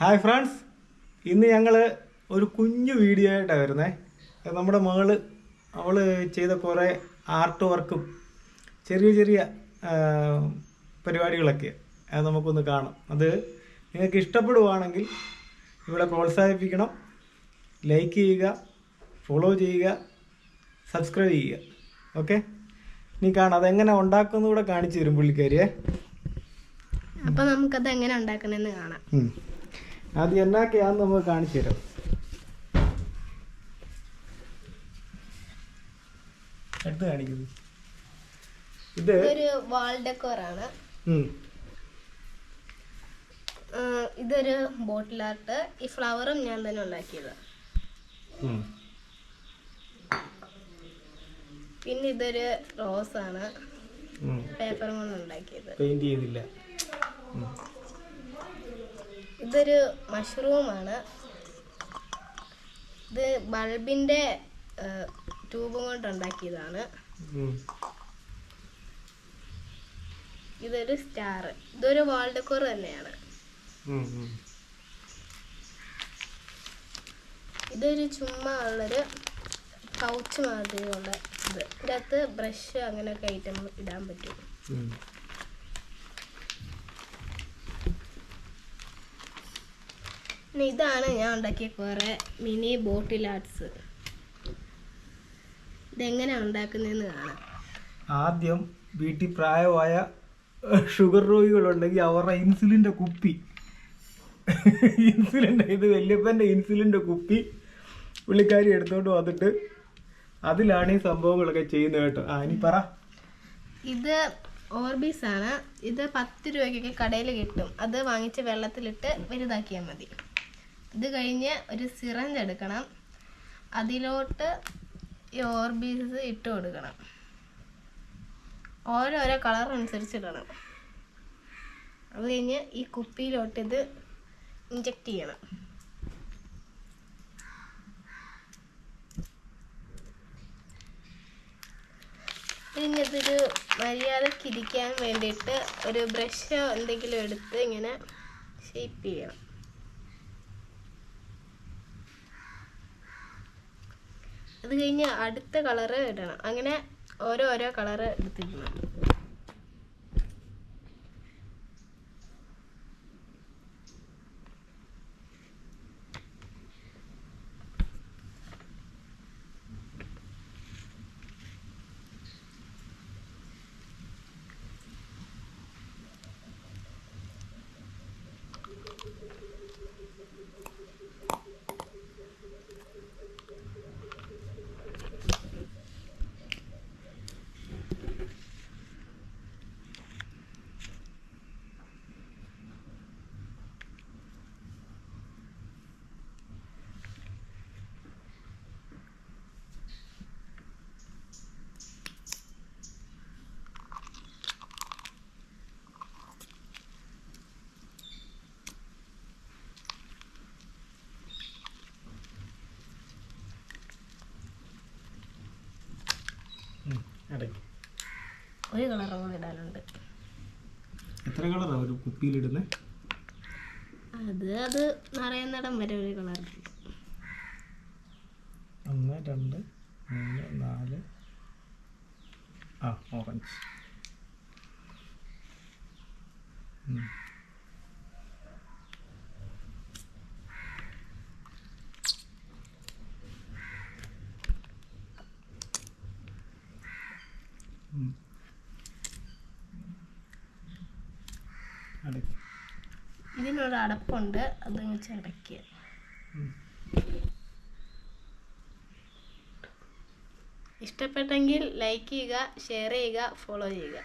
Hi friends ഇന്ന് ഞങ്ങൾ ഒരു കുഞ്ഞു വീഡിയോ ആയിട്ടാണ് വരുന്നത് നമ്മുടെ മകൾ അവൾ ചെയ്ത കുറേ ആർട്ട് വർക്കും ചെറിയ ചെറിയ പരിപാടികളൊക്കെ അത് നമുക്കൊന്ന് കാണാം. അത് നിങ്ങൾക്ക് ഇഷ്ടപ്പെടുവാണെങ്കിൽ ഇവിടെ പ്രോത്സാഹിപ്പിക്കണം. ലൈക്ക് ചെയ്യുക ഫോളോ ചെയ്യുക സബ്സ്ക്രൈബ് ചെയ്യുക. ഓക്കെ നീ കാണാം. അതെങ്ങനെ ഉണ്ടാക്കുന്നൂടെ കാണിച്ചു തരും പുള്ളിക്കാരിയെ. അപ്പൊ നമുക്കത് എങ്ങനെ ഉണ്ടാക്കണമെന്ന് കാണാം ആദ്യം എന്നാക്കെയാന്ന് നമ്മൾ കാണിച്ചു തരാം എടുത്ത് കാണിക്കുന്നു ഇത് ഇതൊരു വാൾ ഡെക്കോർ ആണ് ഉം. ഇതൊരു ബോട്ടിൽ ആർട്ട് ഈ ഫ്ലവറും ഞാൻ തന്നെ ഉണ്ടാക്കിയത്. പിന്നെ ഇതൊരു റോസ് ആണ് ഉം. പേപ്പർ കൊണ്ട് ഉണ്ടാക്കിയത് പെയിന്റ് ചെയ്തില്ല. ഇതൊരു മഷ്റൂം ആണ് ഇത് ബൾബിന്റെ ട്യൂബ് കൊണ്ട് ഉണ്ടാക്കിയതാണ് ഇതൊരു സ്റ്റാർ. ഇതൊരു വേൾഡ് കോർ തന്നെയാണ്. ഇതൊരു ചുമ്മാ ഉള്ളൊരു പൗച്ച് മാതിരിയുള്ള ഇത്. ഇതിനകത്ത് ബ്രഷ് അങ്ങനെയൊക്കെ ഐറ്റം ഇടാൻ പറ്റും ഉം. പിന്നെ ഇതാണ് ഞാൻ ഉണ്ടാക്കിയ കുറേ മിനി ബോട്ടിൽ ആർട്സ് ഇതെങ്ങനെയാണ് ഉണ്ടാക്കുന്നതെന്ന് കാണാം. ആദ്യം വീട്ടിൽ പ്രായമായ ഷുഗർ രോഗികളുണ്ടെങ്കിൽ അവരുടെ ഇൻസുലിന്റെ കുപ്പി. ഇൻസുലിന്റെ ഇത് വല്യപ്പന്റെ ഇൻസുലിന്റെ കുപ്പി. പുള്ളിക്കാരി എടുത്തോണ്ട് വന്നിട്ട് അതിലാണ് ഈ സംഭവങ്ങളൊക്കെ ചെയ്യുന്നത് കേട്ടോ. ആ ഇനി പറ. ഇത് ഓർബീസ് ആണ്. ഇത് പത്ത് രൂപയ്ക്കൊക്കെ കടയിൽ കിട്ടും. അത് വാങ്ങിച്ച് വെള്ളത്തിലിട്ട് വലുതാക്കിയാൽ മതി. ഇത് കഴിഞ്ഞ് ഒരു സിറഞ്ച് എടുക്കണം അതിലോട്ട് ഈ ഓർബീസ് ഇട്ട് കൊടുക്കണം. ഓരോരോ കളർ അനുസരിച്ച് ഇടണം അത് കഴിഞ്ഞ് ഈ കുപ്പിയിലോട്ട് ഇത് ഇഞ്ചക്ട് ചെയ്യണം. പിന്നെ ഇതൊരു മര്യാദക്കിരിക്കാൻ വേണ്ടിയിട്ട് ഒരു ബ്രഷോ എന്തെങ്കിലും എടുത്ത് ഇങ്ങനെ ഷേപ്പ് ചെയ്യണം. അത് കഴിഞ്ഞ് അടുത്ത കളറ് ഇടണം. അങ്ങനെ ഓരോരോ ഓരോ കളറ് എടുത്തിടണം ഒരു കളർ കൂടി ഇടാനുണ്ട്. എത്ര കളറാണ് ഒരു കുപ്പിയിലിടുന്നത് അത് അത് നിറയുന്നിടം വരെ ഒരു കളർ ഒന്ന് രണ്ട് മൂന്ന് നാല്. ആ ഓറഞ്ച്. ഇതിനൊരു അടപ്പുണ്ട് അത് വെച്ച് അടയ്ക്കുക ഇഷ്ടപ്പെട്ടെങ്കിൽ ലൈക്ക് ചെയ്യുക ഷെയർ ചെയ്യുക ഫോളോ ചെയ്യുക.